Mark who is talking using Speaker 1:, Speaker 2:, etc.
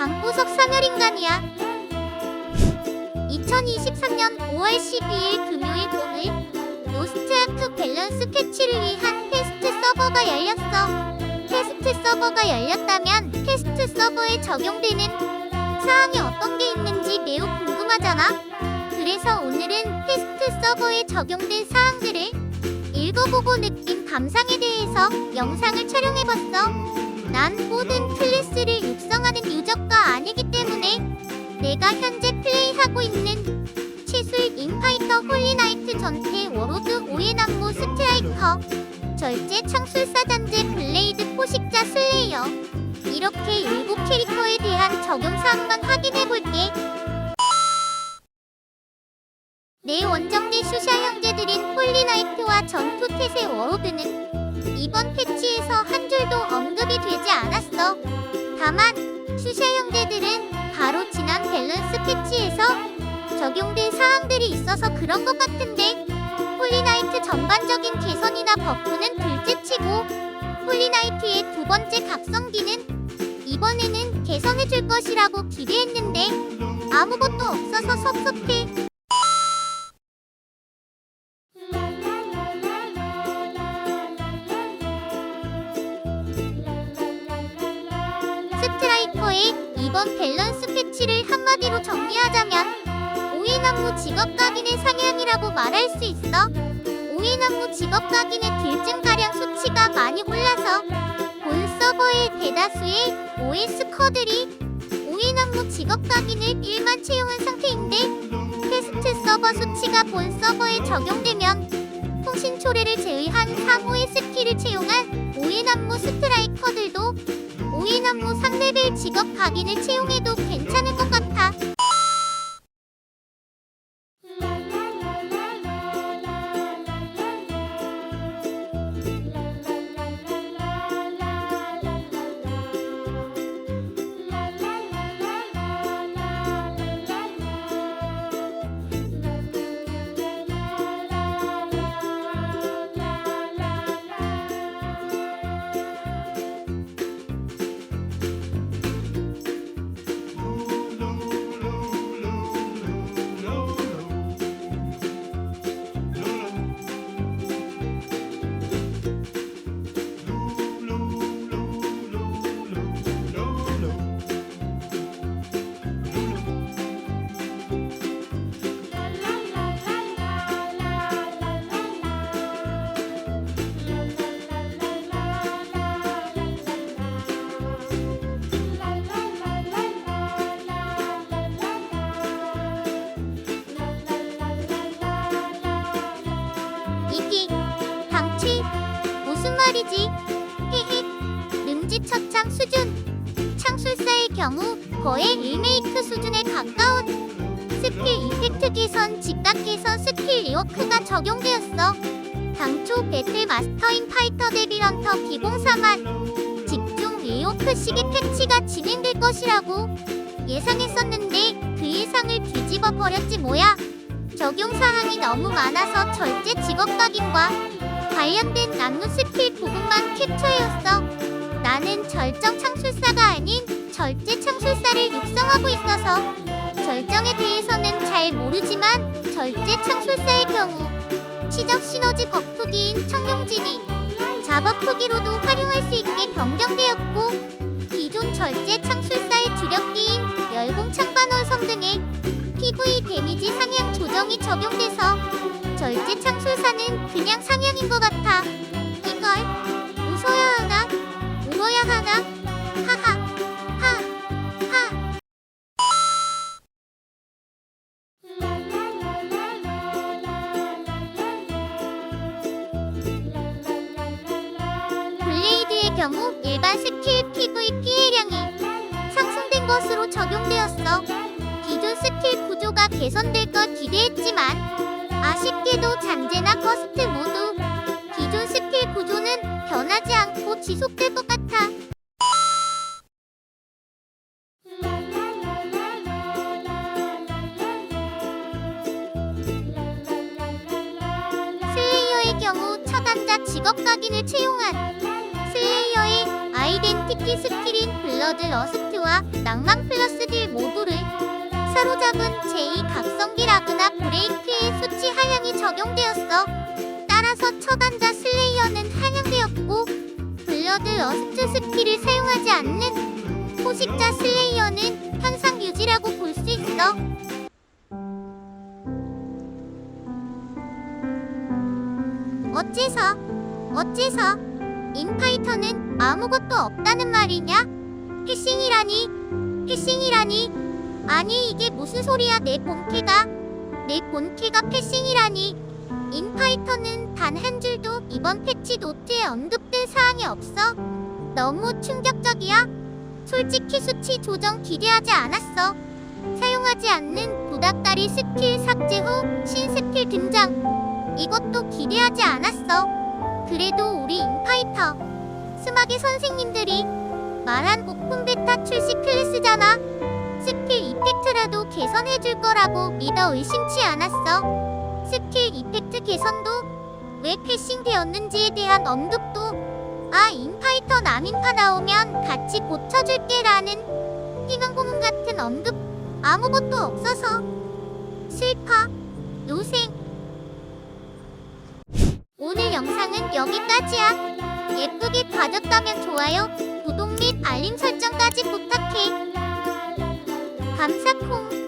Speaker 1: 방구석 사멸인간이야. 2023년 5월 12일 금요일 오늘 노스트 아크 밸런스 패치를 위한 테스트 서버가 열렸어. 테스트 서버가 열렸다면 테스트 서버에 적용되는 사항이 어떤 게 있는지 매우 궁금하잖아. 그래서 오늘은 테스트 서버에 적용된 사항들을 읽어보고 느낀 감상에 대해서 영상을 촬영해봤어. 난 모든 클래스를 육성 하는 유저가 아니기 때문에 내가 현재 플레이하고 있는 치술 인파이터 홀리나이트 전태 워로드 오해남무 스트라이커 절제 창술사 잔재 블레이드 포식자 슬레이어 이렇게 일부 캐릭터에 대한 적용사항만 확인해볼게 내 원정대 슈샤 형제들인 홀리나이트와 전투 태세 워로드는 이번 패치에서 한 줄도 언급이 되지 않았어. 다만 슈샤 형제들은 바로 지난 밸런스 패치에서 적용된 사항들이 있어서 그런 것 같은데 홀리나이트 전반적인 개선이나 버프는 둘째치고 홀리나이트의 두 번째 각성기는 이번에는 개선해줄 것이라고 기대했는데 아무것도 없어서 섭섭해. 스트라이커의 이번 밸런스 패치를 한마디로 정리하자면 오해나무 직업 각인의 상향이라고 말할 수 있어. 오해나무 직업 각인의 딜증가량 수치가 많이 올라서 본 서버의 대다수의 OS 커들이 오해나무 직업 각인을 1만 채용한 상태인데 테스트 서버 수치가 본 서버에 적용되면 통신 초래를 제외한 상호의 스킬을 채용한 오해나무 스트라이커들도 오이남무 3레벨 직업 각인을 채용해도 괜찮을 것 이기 방치 무슨 말이지? 헤헤. 능지처창 수준. 창술사의 경우 거의 리메이크 수준에 가까운 스킬 이펙트 개선 직각 개선 스킬 리워크가 적용되었어. 당초 배틀 마스터인 파이터 데빌 헌터 비공사만 집중 리워크 시기 패치가 진행될 것이라고 예상했었는데 그 예상을 뒤집어 버렸지 뭐야 적용 사항이 너무 많아서 절제 직업 각인과 관련된 난무 스킬 부분만 캡처해왔어. 나는 절정 창술사가 아닌 절제 창술사를 육성하고 있어서 절정에 대해서는 잘 모르지만 절제 창술사의 경우 시적 시너지 버프기인 청룡진이 자버프기로도 활용할 수 있게 변경되었고 기존 절제 창술 PV 데미지 상향 조정이 적용돼서 절제 창술사는 그냥 상향인 것 같아. 이걸 웃어야 하나? 울어야 하나? 하하. 하. 하. 블레이드의 경우 일반 스킬 PV 피해량이 상승된 것으로 적용되었어. 스킬 구조가 개선될 것 기대했지만 아쉽게도 잔재나 커스트 모두 기존 스킬 구조는 변하지 않고 지속될 것 같아. 슬레이어의 경우 처단자 직업 각인을 채용한 슬레이어의 아이덴티티 스킬인 블러드 러스트와 낭만 플러스 사로잡은 제2 각성기 라그나 브레이크의 수치 한량이 적용되었어. 따라서 처단자 슬레이어는 한량되었고 블러드 러스트 스킬을 사용하지 않는 포식자 슬레이어는 현상 유지라고 볼 수 있어. 어째서 어째서 인파이터는 아무것도 없다는 말이냐? 패싱이라니 패싱이라니 아니 이게 무슨 소리야 내 본캐가? 내 본캐가 패싱이라니. 인파이터는 단 한 줄도 이번 패치 노트에 언급된 사항이 없어. 너무 충격적이야. 솔직히 수치 조정 기대하지 않았어. 사용하지 않는 부닥다리 스킬 삭제 후 신스킬 등장. 이것도 기대하지 않았어. 그래도 우리 인파이터 스마게 선생님들이 말한 오픈 베타 출시 클래스잖아 스킬 이펙트라도 개선해줄 거라고 믿어 의심치 않았어. 스킬 이펙트 개선도 왜 패싱 되었는지에 대한 언급도 아 인파이터 남인파 나오면 같이 고쳐줄게 라는 희망 고문 같은 언급 아무것도 없어서 슬퍼. 노생. 오늘 영상은 여기까지야. 예쁘게 봐줬다면 좋아요 구독 및 알림 설정까지 부탁해 감사콩